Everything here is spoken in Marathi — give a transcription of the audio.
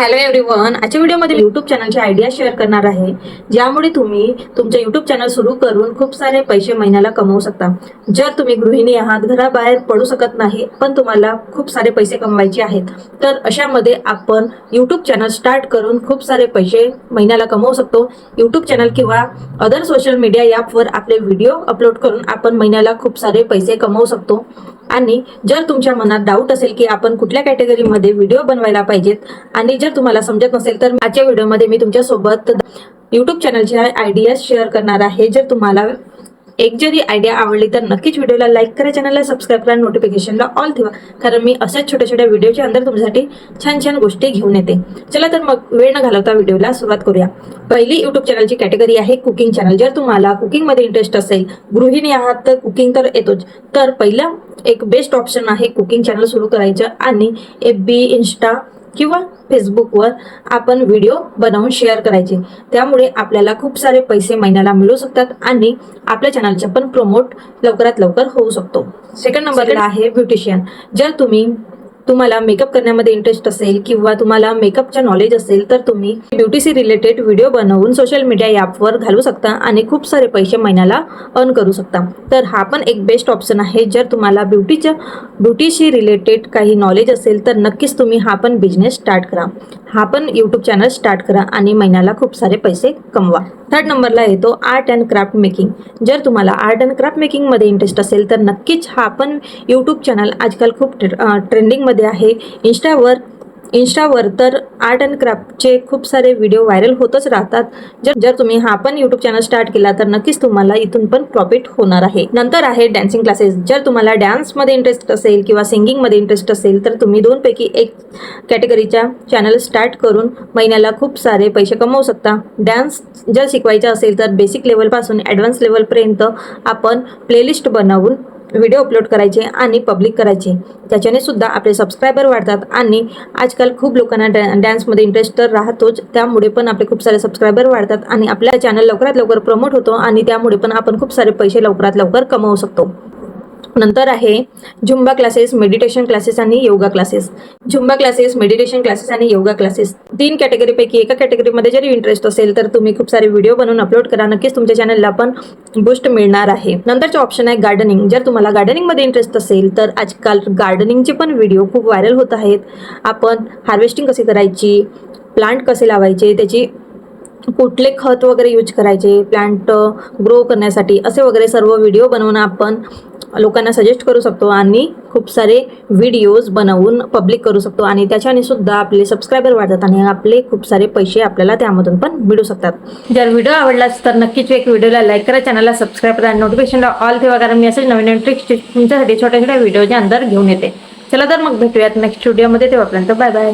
हॅलो एव्हरीवन आजच्या व्हिडिओमध्ये युट्यूब चॅनलची आयडिया शेअर करणार आहे. ज्यामुळे तुम्ही तुमचं युट्यूब चॅनल सुरू करून खूप सारे पैसे महिन्याला कमवू शकता. जर तुम्ही गृहिणी आहात घराबाहेर पडू शकत नाही पण तुम्हाला खूप सारे पैसे कमवायचे आहेत तर अशामध्ये आपण युट्यूब चॅनल स्टार्ट करून खूप सारे पैसे महिन्याला कमवू शकतो. युट्यूब चॅनल किंवा अदर सोशल मीडिया ॲपवर आपले व्हिडिओ अपलोड करून आपण महिन्याला खूप सारे पैसे कमवू शकतो. आणि जर तुमच्या मनात डाऊट असेल की आपण कुठल्या कॅटेगरीमध्ये व्हिडिओ बनवायला पाहिजेत आणि जर जर तुम्हाला समजत नसेल तर आजच्या व्हिडिओमध्ये मी तुमच्यासोबत यूट्यूब चॅनलचे आयडिया शेअर करणार आहे. जर तुम्हाला एक जरी आयडिया आवडली तर नक्कीच व्हिडिओला लाईक करा चॅनलला सबस्क्राईब करा नोटिफिकेशनला ऑल ठेवा. कारण मी अशाच छोट्या छोट्या व्हिडिओच्या अंदर तुमच्यासाठी छान छान गोष्टी घेऊन येते. चला तर मग वेळ न घालवता व्हिडिओला सुरुवात करूया. पहिली युट्यूब चॅनलची कॅटेगरी आहे कुकिंग चॅनल जर तुम्हाला कुकिंगमध्ये इंटरेस्ट असेल गृहिणी आहात तर कुकिंग तर येतोच. तर पहिलं एक बेस्ट ऑप्शन आहे कुकिंग चॅनल सुरू करायचं आणि एफ बी इन्स्टा किंवा फेसबुकवर आपण व्हिडिओ बनवून शेअर करायचे. त्यामुळे आपल्याला खूप सारे पैसे महिन्याला मिळू शकतात आणि आपल्या चॅनलचे पण प्रमोट लवकरात लवकर होऊ शकतो. सेकंड नंबरला आहे ब्युटिशियन जर तुम्ही तुम्हाला मेकअप करण्यामध्ये इंटरेस्ट असेल किंवा तुम्हाला मेकअपच्या नॉलेज असेल तर तुम्ही ब्युटीशी रिलेटेड व्हिडिओ बनवून सोशल मीडिया ॲपवर घालू शकता आणि खूप सारे पैसे महिन्याला अर्न करू शकता. तर हा पण एक बेस्ट ऑप्शन आहे. जर तुम्हाला ब्युटीच्या ब्युटीशी रिलेटेड काही नॉलेज असेल तर नक्कीच तुम्ही हा पण बिझनेस स्टार्ट करा. हा पण यूट्यूब चॅनल स्टार्ट करा आणि महिन्याला खूप सारे पैसे कमवा. थर्ड नंबरला येतो आर्ट अँड क्राफ्ट मेकिंग जर तुम्हाला आर्ट अँड क्राफ्ट मेकिंगमध्ये इंटरेस्ट असेल तर नक्कीच हा पण यूट्यूब चॅनल आजकाल खूप ट्रेंडिंगमध्ये आहे. इंस्टावर इन्स्टावर तर आर्ट अँड क्राफ्टचे खूप सारे व्हिडिओ व्हायरल होतच राहतात. जर जर तुम्ही हा पण यूट्यूब चॅनल स्टार्ट केला तर नक्कीच तुम्हाला इथून पण प्रॉफिट होणार आहे. नंतर आहे डान्सिंग क्लासेस जर तुम्हाला डान्समध्ये इंटरेस्ट असेल किंवा सिंगिंगमध्ये इंटरेस्ट असेल तर तुम्ही दोनपैकी एक कॅटेगरीच्या चॅनल स्टार्ट करून महिन्याला खूप सारे पैसे कमवू शकता. डान्स जर शिकवायचा असेल तर बेसिक लेवलपासून ॲडव्हान्स लेवलपर्यंत आपण प्लेलिस्ट बनवून व्हिडिओ अपलोड करायचे आणि पब्लिक करायचे. त्याच्याने सुद्धा आपले सबस्क्रायबर वाढतात आणि आजकाल खूप लोकांना डॅ डॅन्समध्ये इंटरेस्ट तर राहतोच. त्यामुळे पण आपले खूप सारे सबस्क्रायबर वाढतात आणि आपल्या चॅनल लवकरात लवकर प्रमोट होतो आणि त्यामुळे पण आपण खूप सारे पैसे लवकरात लवकर कमवू शकतो. नंतर आहे झुंबा क्लासेस मेडिटेशन क्लासेस आणि yoga classes Zumba classes meditation classes आणि योगा क्लासेस तीन कॅटेगरीपैकी एका कॅटेगरीमध्ये जरी इंटरेस्ट असेल तर तुम्ही खूप सारे व्हिडिओ बनवून अपलोड करा. नक्कीच तुमच्या चॅनलला पण बूस्ट मिळणार आहे. नंतरचे ऑप्शन आहे गार्डनिंग जर तुम्हाला गार्डनिंगमध्ये इंटरेस्ट असेल तर आजकाल गार्डनिंगचे पण व्हिडिओ खूप व्हायरल होत आहेत. आपण हार्वेस्टिंग कशी करायची प्लांट कसे लावायचे त्याची कुठले खत वगैरे यूज करायचे प्लांट ग्रो uh, करण्यासाठी असे वगैरे सर्व व्हिडिओ बनवून आपण लोकांना सजेस्ट करू शकतो आणि खूप सारे व्हिडिओज बनवून पब्लिक करू शकतो. आणि त्याच्याने सुद्धा आपले सबस्क्रायबर वाढतात आणि आपले खूप सारे पैसे आपल्याला त्यामधून पण मिळू शकतात. जर व्हिडिओ आवडलाच तर नक्कीच एक व्हिडिओला लाईक करा चॅनलला सबस्क्राईब करा नोटिफिकेशनला ऑल ठेवा कारण मी असेच नवीन नवीन ट्रिक्स तुमच्यासाठी छोट्या छोट्या व्हिडिओच्या अंदर घेऊन येते. चला तर मग भेटूयात नेक्स्ट व्हिडिओमध्ये तेव्हापर्यंत बाय बाय